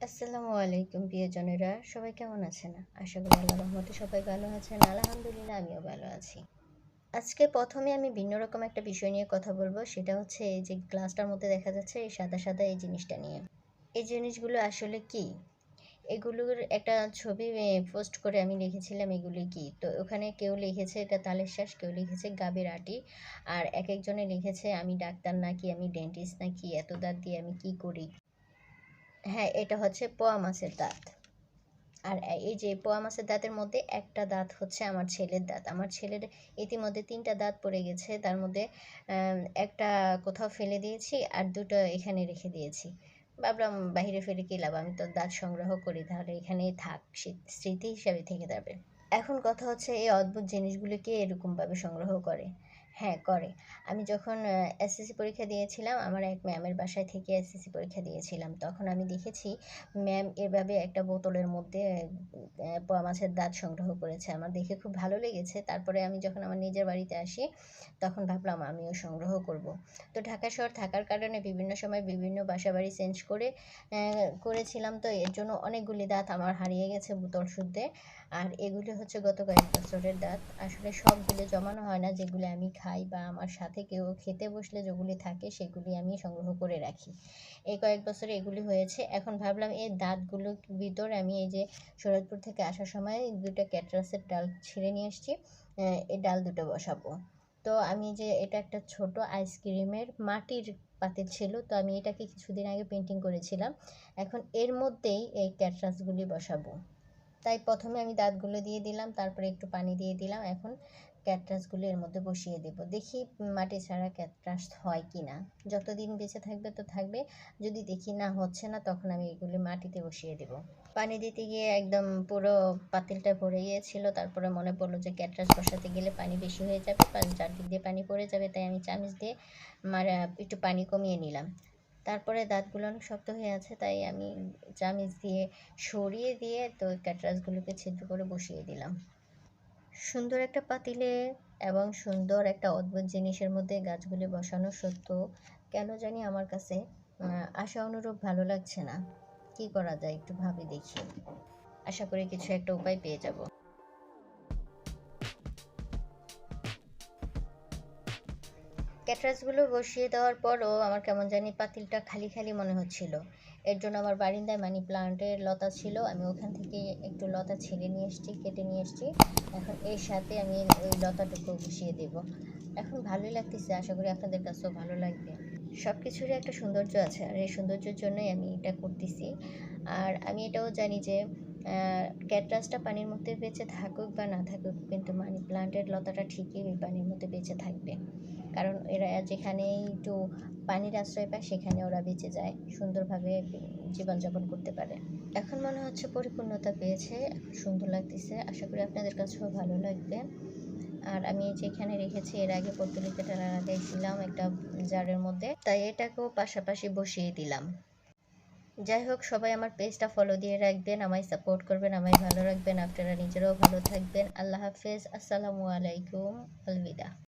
আসসালামু আলাইকুম, প্রিয়জনেরা। সবাই কেমন আছেন? আশা করি আল্লাহ রহমতে সবাই ভালো আছেন। আলহামদুলিল্লাহ, আমিও ভালো আছি। আজকে প্রথমে আমি ভিন্ন রকম একটা বিষয় নিয়ে কথা বলব। সেটা হচ্ছে এই যে গ্লাসটার মধ্যে দেখা যাচ্ছে এই সাদা সাদা এই জিনিসটা নিয়ে। এই জিনিসগুলো আসলে কি? এগুলোর একটা ছবি পোস্ট করে আমি লিখেছিলাম এগুলি কি? তো ওখানে কেউ লিখেছে এটা তালের শ্বাস, কেউ লিখেছে গাবের আটি। আর এক একজনে লিখেছে, আমি ডাক্তার নাকি? আমি ডেন্টিস্ট নাকি? এত দাঁত দিয়ে আমি কি করি? হ্যাঁ এটা হচ্ছে পোয়া মাছের দাঁত। আর এই যে পোয়া মাছের দাঁতের মধ্যে একটা দাঁত হচ্ছে আমার ছেলের দাঁত। আমার ছেলের ইতিমধ্যে তিনটা দাঁত পড়ে গেছে। তার মধ্যে একটা কোথাও ফেলে দিয়েছি আর দুটো এখানে রেখে দিয়েছি। ভাবলাম বাহিরে ফেলে কী লাভ? আমি তো দাঁত সংগ্রহ করি, তাহলে এখানেই থাক স্মৃতি হিসাবে থেকে যাবে। এখন কথা হচ্ছে এই অদ্ভুত জিনিসগুলিকে এরকমভাবে সংগ্রহ করে? হ্যাঁ করে। আমি যখন এসএসসি পরীক্ষা দিয়েছিলাম, আমার এক ম্যামের বাসায় থেকে এসএসসি পরীক্ষা দিয়েছিলাম। তখন আমি দেখেছি ম্যাম এভাবে একটা বোতলের মধ্যে পোয়া মাছের দাঁত সংগ্রহ করেছে। আমার দেখে খুব ভালো লেগেছে। তারপরে আমি যখন আমার নিজের বাড়িতে আসি, তখন ভাবলাম, আমিও সংগ্রহ করব। তো ঢাকা শহর থাকার কারণে বিভিন্ন সময় বিভিন্ন বাসা বাড়ি চেঞ্জ করে করেছিলাম। তো এর জন্য অনেকগুলি দাঁত আমার হারিয়ে গেছে বোতল শুদ্ধে। আর এগুলি হচ্ছে গত কয়েক বছরের দাঁত। আসলে সবগুলো জমানো হয় না যেগুলি আমি খাই। বা আমার সাথে কেউ খেতে বসলে যেগুলি থাকে সেগুলি আমি সংগ্রহ করে রাখি। এই কয়েক বছরে এগুলি হয়েছে। এখন ভাবলাম এই দাঁতগুলোর ভিতর আমি এই যে শরৎপুর থেকে আসার সময় দুটো ক্যাটরাসের ডাল ছিঁড়ে নিয়ে এসেছি এই ডাল দুটো বসাবো। তো আমি যে এটা একটা ছোট আইসক্রিমের মাটির পাতিল ছিল, তো আমি এটাকে কিছুদিন আগে পেন্টিং করেছিলাম। এখন এর মধ্যেই এই ক্যাটরাসগুলি বসাবো। তাই প্রথমে আমি দাঁতগুলো দিয়ে দিলাম, তারপরে একটু পানি দিয়ে দিলাম। এখন ক্যাটরাসগুলো এর মধ্যে বসিয়ে দেব। দেখি মাটি ছাড়া ক্যাটরাস হয় কি না যতদিন বেঁচে থাকবে তো থাকবে। যদি দেখি না হচ্ছে না, তখন আমি এগুলি মাটিতে বসিয়ে দেব। পানি দিতে গিয়ে একদম পুরো পাতিলটা ভরে গিয়েছিল। তারপরে মনে পড়ল যে ক্যাটরাস বসাতে গেলে পানি বেশি হয়ে যাবে চারদিক দিয়ে পানি পড়ে যাবে, তাই আমি চামচ দিয়ে মারা একটু পানি কমিয়ে নিলাম। তারপরে দাঁতগুলো অনেক শক্ত হয়ে আছে, তাই আমি চামিচ দিয়ে সরিয়ে দিয়ে তো ক্যাটরাসগুলোকে ছিদ্র করে বসিয়ে দিলাম। সুন্দর একটা পাতিলে এবং সুন্দর একটা অদ্ভুত জিনিসের মধ্যে গাছগুলি বসানো সত্য। কেন জানি আমার কাছে আশা অনুরূপ ভালো লাগছে না। কি করা যায় একটু ভাবি দেখি। আশা করি কিছু একটা উপায় পেয়ে যাব। ক্যাটরাসগুলো বসিয়ে দেওয়ার পরও আমার কেমন জানি পাতিলটা খালি খালি মনে হচ্ছিল। এর জন্য আমার বারিন্দায় মানি প্লান্টের লতা ছিল। আমি ওখান থেকে একটু লতা ছেড়ে নিয়ে এসেছি, কেটে নিয়ে এসেছি। এখন এর সাথে আমি ওই লতাটুকু বসিয়ে দেব। এখন ভালোই লাগতেছে, আশা করি আপনাদের কাছেও ভালো লাগবে। সব কিছুরই একটা সৌন্দর্য আছে, আর এই সৌন্দর্যের জন্যই আমি এটা করতেছি। আর আমি এটাও জানি যে ক্যাটরাসটা পানির মধ্যে বেঁচে থাকুক বা না থাকুক, কিন্তু মানি প্লান্টের লতাটা ঠিকই ওই পানির মধ্যে বেঁচে থাকবে। কারণ এরা যেখানে একটু পানির আশ্রয় পায়, সেখানে ওরা বেঁচে যায়, সুন্দরভাবে জীবনযাপন করতে পারে। এখন মনে হচ্ছে পরিপূর্ণতা পেয়েছে সুন্দর লাগতেছে। আশা করি আপনাদের কাছেও ভালো লাগবে। আর আমি যেখানে রেখেছি, এর আগে টানা লাগাইছিলাম একটা জারের মধ্যে, তাই এটাকেও পাশাপাশি বসিয়ে দিলাম। যাই হোক, সবাই আমার পেজটা ফলো দিয়ে রাখবেন, আমায় সাপোর্ট করবেন, আমায় ভালো রাখবেন, আপনারা নিজেরাও ভালো থাকবেন। আল্লাহ হাফেজ, আসসালামু আলাইকুম, আলবিদা।